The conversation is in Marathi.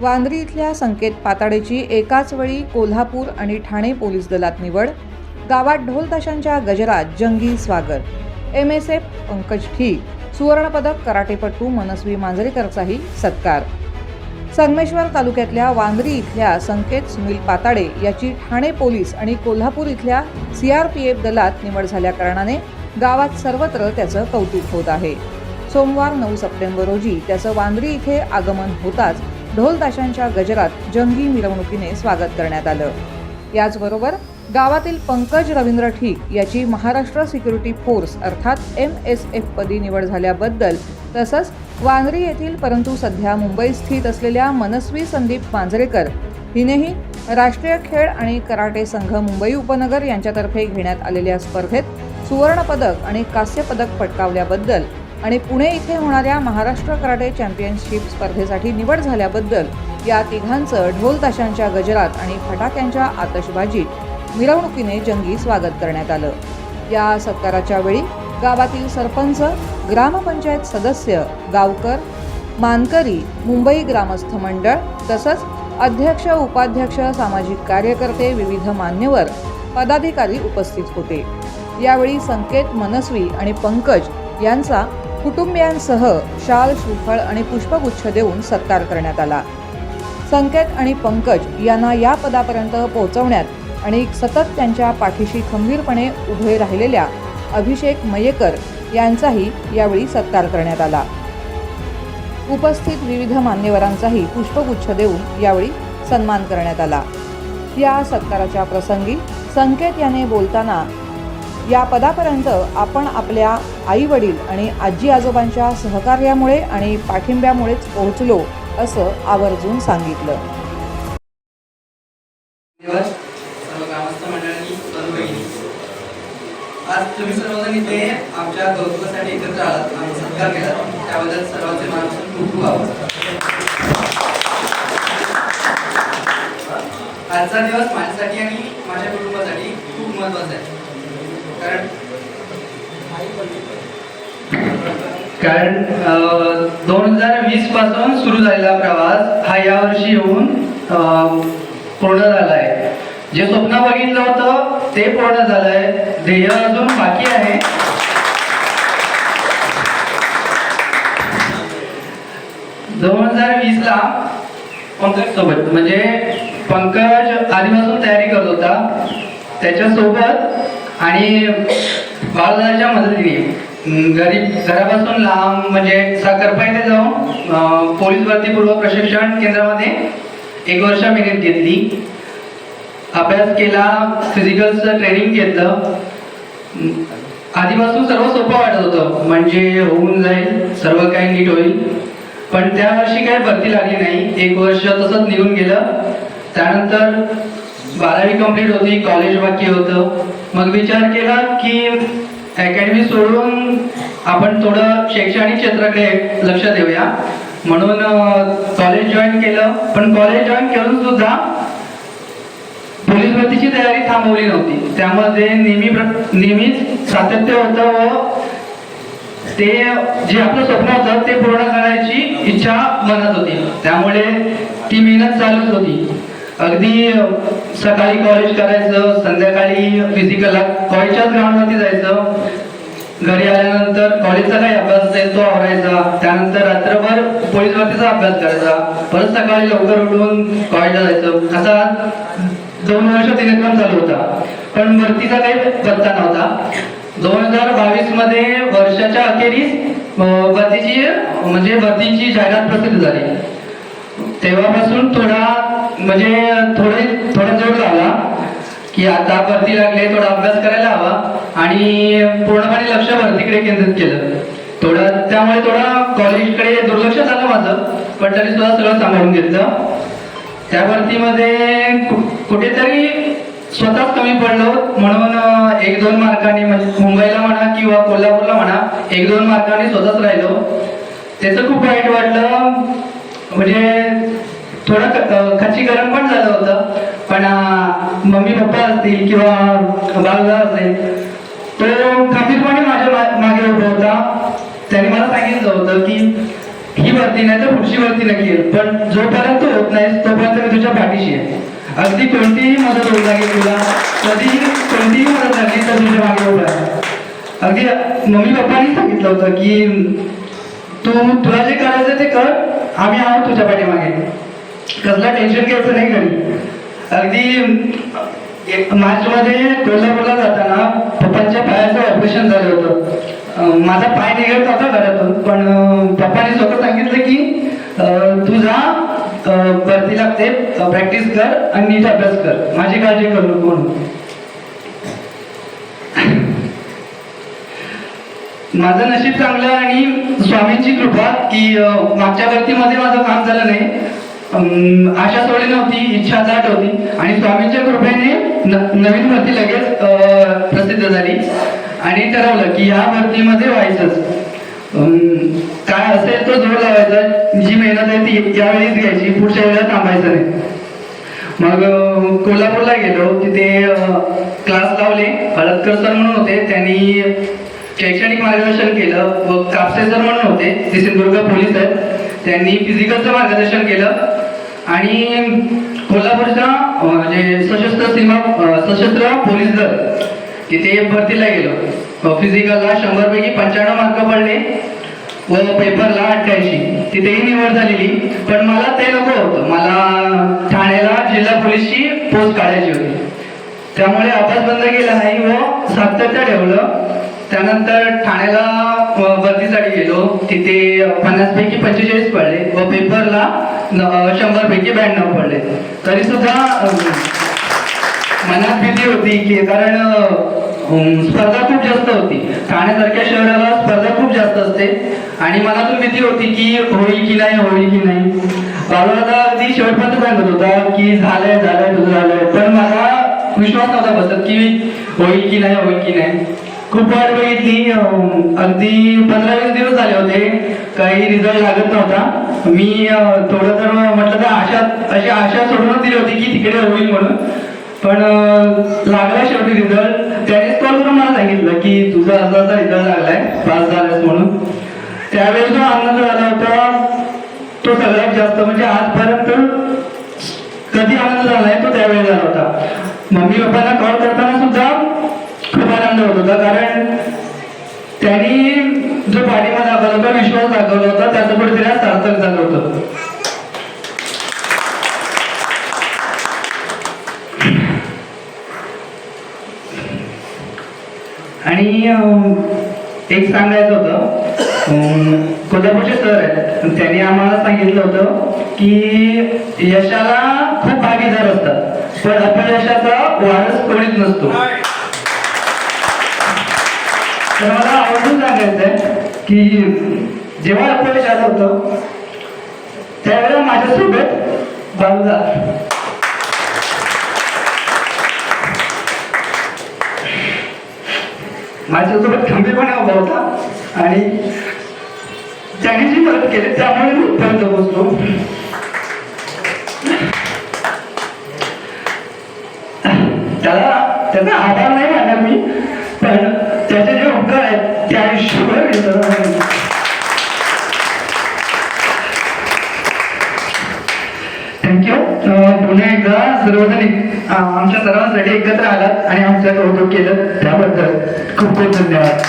वांद्री इथल्या संकेत पाताडेची एकाच वेळी कोल्हापूर आणि ठाणे पोलीस दलात निवड गावात ढोल ताशांच्या गजरात जंगी स्वागत एम एस एफ पंकज ठीक सुवर्णपदक कराटेपटू मनस्वी मांजरेकरचाही सत्कार. संगमेश्वर तालुक्यातल्या वांद्री इथल्या संकेत सुनील पाताडे याची ठाणे पोलीस आणि कोल्हापूर इथल्या सी आर पी एफ दलात निवड झाल्याकारणाने गावात सर्वत्र त्याचं कौतुक होत आहे. सोमवार नऊ सप्टेंबर रोजी त्याचं वांद्री इथे आगमन होताच ढोल ताशांच्या गजरात जंगी मिरवणुकीने स्वागत करण्यात आलं. याचबरोबर गावातील पंकज रवींद्र ठीक याची महाराष्ट्र सिक्युरिटी फोर्स अर्थात एम एस एफ पदी निवड झाल्याबद्दल तसंच वांगरी येथील परंतु सध्या मुंबईत स्थित असलेल्या मनस्वी संदीप मांजरेकर हिनेही राष्ट्रीय खेळ आणि कराटे संघ मुंबई उपनगर यांच्यातर्फे घेण्यात आलेल्या स्पर्धेत सुवर्णपदक आणि कास्यपदक पटकावल्याबद्दल आणि पुणे इथे होणाऱ्या महाराष्ट्र कराटे चॅम्पियनशिप स्पर्धेसाठी निवड झाल्याबद्दल या तिघांचं ढोल ताशांच्या गजरात आणि फटाक्यांच्या आतषबाजीत मिरवणुकीने जंगी स्वागत करण्यात आलं. या सत्काराच्या वेळी गावातील सरपंच ग्रामपंचायत सदस्य गावकर मानकरी मुंबई ग्रामस्थ मंडळ तसंच अध्यक्ष उपाध्यक्ष सामाजिक कार्यकर्ते विविध मान्यवर पदाधिकारी उपस्थित होते. यावेळी संकेत मनस्वी आणि पंकज यांचा कुटुंबियांसह शाल श्रीफळ आणि पुष्पगुच्छ देऊन सत्कार करण्यात आला. संकेत आणि पंकज यांना या पदापर्यंत पोहोचवण्यात आणि सतत त्यांच्या पाठीशी खंबीरपणे उभे राहिलेल्या अभिषेक मयेकर यांचाही यावेळी सत्कार करण्यात आला. उपस्थित विविध मान्यवरांचाही पुष्पगुच्छ देऊन यावेळी सन्मान करण्यात आला. या सत्काराच्या प्रसंगी संकेत याने बोलताना या पदापर्यंत आपण आपल्या आई वडील आणि आजी आजोबांच्या सहकार्यामुळे आणि पाठिंब्यामुळेच पोहोचलो असं आवर्जून सांगितलं. आज तुम्ही सर्वजण इथे आमच्या गौरवासाठी एकत्र आलात आमचा सत्कार केला. त्याबद्दल सर्वांचे मनापासून खूप खूप आभार. आजचा दिवस माझ्यासाठी आणि माझ्या कुटुंबासाठी खूप महत्त्वाचा आहे. कारण दोन हजार वीसपासून सुरू झालेला प्रवास हा यावर्षी येऊन पूर्ण झाला आहे जे स्वप्न बघितलं होतं ते पूर्ण झालंय. ध्येय अजून बाकी आहे. दोन हजार वीस ला पंकज सोबत म्हणजे पंकज आधीपासून तयारी करत होता. त्याच्यासोबत आणि बाळदाच्या मदतीने गरीब घरापासून लांब म्हणजे साखरपाईने जाऊन पोलीस भरती पूर्व प्रशिक्षण केंद्रामध्ये एक वर्ष मेहनत घेतली. अभ्यास केला फिजिकलचं ट्रेनिंग घेतलं. आधीपासून सर्व सोपं वाटत होतं म्हणजे होऊन जाईल सर्व काही नीट होईल. पण त्या वर्षी काही भरती लागली नाही. एक वर्ष तसंच निघून गेलं. त्यानंतर बारावी कंप्लीट होती कॉलेज बाकी होतं. मग विचार केला की अकॅडमी सोडून आपण थोडं शैक्षणिक क्षेत्राकडे लक्ष देऊया. म्हणून कॉलेज जॉईन केलं. पण कॉलेज जॉईन करून सुद्धा पोलीस भरतीची तयारी थांबवली नव्हती. त्यामध्ये नेहमी प्र- नेहमीच सातत्य होतं व ते जे आपलं स्वप्न होतं ते पूर्ण करायची इच्छा मनात होती. त्यामुळे ती मेहनत चालूच होती. अगदी सकाळी कॉलेज करायचं संध्याकाळी फिजिकलला कॉलेजच्याच ग्राउंडवरती जायचं. घरी आल्यानंतर कॉलेजचा काही अभ्यास असेल तो आवरायचा. त्यानंतर रात्रभर पोलीस भरतीचा अभ्यास करायचा. परत सकाळी लवकर उठून कॉलेजला जायचं. असा दोन वर्ष दिनक्रम चालू होता. पण भरतीचा काही पत्ता नव्हता. दोन हजार बावीसमध्ये वर्षाच्या अखेरीस भरतीची म्हणजे भरतीची जाहिरात प्रसिद्ध झाली. तेव्हापासून थोडा म्हणजे थोडे थोडा जोड झाला की आता भरती लागले थोडा अभ्यास करायला हवा आणि पूर्णपणे लक्ष भरतीकडे केंद्रित केलं. थोडं त्यामुळे थोडा कॉलेजकडे दुर्लक्ष झालं माझं पण तरी सुद्धा सगळं सांभाळून घेतलं. त्या भरतीमध्ये कुठेतरी स्वतःच कमी पडलो म्हणून एक दोन मार्कांनी मुंबईला म्हणा किंवा कोल्हापूरला म्हणा एक दोन मार्कांनी स्वतःच राहिलो. त्याचं खूप वाईट वाटलं. म्हणजे थोडं क- गरम पण झालं होतं. पण मम्मी पप्पा असतील किंवा बालदा असेल तो खंबीरपणे माझ्या मा- मागे उभा होता. त्याने मला सांगितलं होतं की ही भरती नाही तर पुढची भरती नक्की येईल. पण जोपर्यंत होत नाही तोपर्यंत मी तुझ्या पाठीशी आहे. अगदी कोणतीही मदत होऊ लागेल तुला. कधीही कोणतीही मदत लागली तर तुझ्या मागे उभा आहे अगदी मम्मी पप्पांनी सांगितलं होतं की तू तुला जे करायचं ते कर. आम्ही आहोत तुझ्या पाठीमागे. कसला टेन्शन घ्यायचं नाही घरी. अगदी एक मार्चमध्ये कोल्हापूरला जाताना पप्पांच्या पायाचं ऑपरेशन झालं होतं. माझा पाय निघत होता घरातून पण पप्पाने स्वतः सांगितलं की तुझा भरती लागते प्रॅक्टिस कर आणि नीट अभ्यास कर. माझी काळजी करू नको म्हणून. माझं नशीब चांगलं आणि स्वामींची कृपा की मागच्या भरतीमध्ये माझं काम झालं नाही. आशा सोडली नव्हती इच्छा दाट होती. आणि स्वामींच्या कृपेने न- नवीन भरती लगेच प्रसिद्ध झाली. आणि ठरवलं की ह्या भरतीमध्ये व्हायचंच. काय असेल तो जोर लावायचा. जी मेहनत आहे ती यावेळीच घ्यायची. पुढच्या वेळेला थांबायचं नाही. मग कोल्हापूरला गेलो. तिथे क्लास लावले. हळदकर सर म्हणून होते. त्यांनी शैक्षणिक मार्गदर्शन केलं. व कापसे सर म्हणून होते. ते सिंधुदुर्ग पोलीस आहेत. त्यांनी फिजिकलचं मार्गदर्शन केलं. आणि कोल्हापूरच्या म्हणजे सशस्त्र सीमा सशस्त्र पोलीस दल तिथे भरतीला गेलो. फिजिकलला शंभरपैकी पंच्याण्णव मार्क पडले व पेपरला अठ्ठ्याऐंशी. तिथेही निवड झालेली. पण मला ते नको होतं. मला ठाण्याला जिल्हा पोलीसची पोस्ट काढायची होती. त्यामुळे अभ्यास बंद केला नाही व सातत्य ठेवलं. त्यानंतर ठाण्याला भरतीसाठी गेलो. तिथे पन्नास पैकी पंचेचाळीस पडले व पेपरला शंभर पैकी ब्याण्णव पडले. तरी सुद्धा मनात भीती होती की कारण स्पर्धा खूप जास्त होती. ठाण्यासारख्या शहराला स्पर्धा खूप जास्त असते. आणि मनातून भीती होती की होई की नाही होई की नाही. बाबा अगदी शेवटपर्यंत सांगत होता की झालंय झालंय तुझं झालंय पण मला विश्वास नव्हता बसत की होई की नाही होईल की नाही. खूप वाट बघितली अगदी पंधरा वीस दिवस झाले होते. काही रिझल्ट लागत नव्हता. मी थोडं तर म्हटलं तर आशा अशी आशा सोडूनच दिली होती की तिकडे होईल म्हणून. पण लागला शेवटी रिझल्ट त्यानेच कॉल करून मला सांगितलं की तुझा असा असा रिझल्ट लागलाय पास झालास म्हणून. त्यावेळेस जो आनंद झाला होता तो सगळ्यात जास्त म्हणजे आजपर्यंत कधी आनंद झालाय तो त्यावेळेस झाला होता. मम्मी पप्पांना कॉल करताना सुद्धा खूप आनंद होत होता कारण त्यांनी जो पाठिंबा दाखवला दाखवला होता त्याचं पण तिला सार्थक झालं होतं. आणि एक सांगायचं होतं अं, कोल्हापूरचे सर आहेत त्यांनी आम्हाला सांगितलं होतं की यशाला खूप भागीदार असतात पण अपयशाचा वारस कोणीच नसतो. तर मला आवडून सांगायचं आहे की जेव्हा अपयश आलं होतं त्यावेळेला माझ्यासोबत बाजूला माझ्यासोबत खंबीरपणे उभा होता आणि त्याने जी मदत केली त्यामुळे मी इथपर्यंत पोहोचलो त्याला त्याचा आधार नाही सर्वजण आमच्या सर्वांसाठी एकत्र आलात आणि आमचं कौतुक केलं. त्याबद्दल खूप खूप धन्यवाद.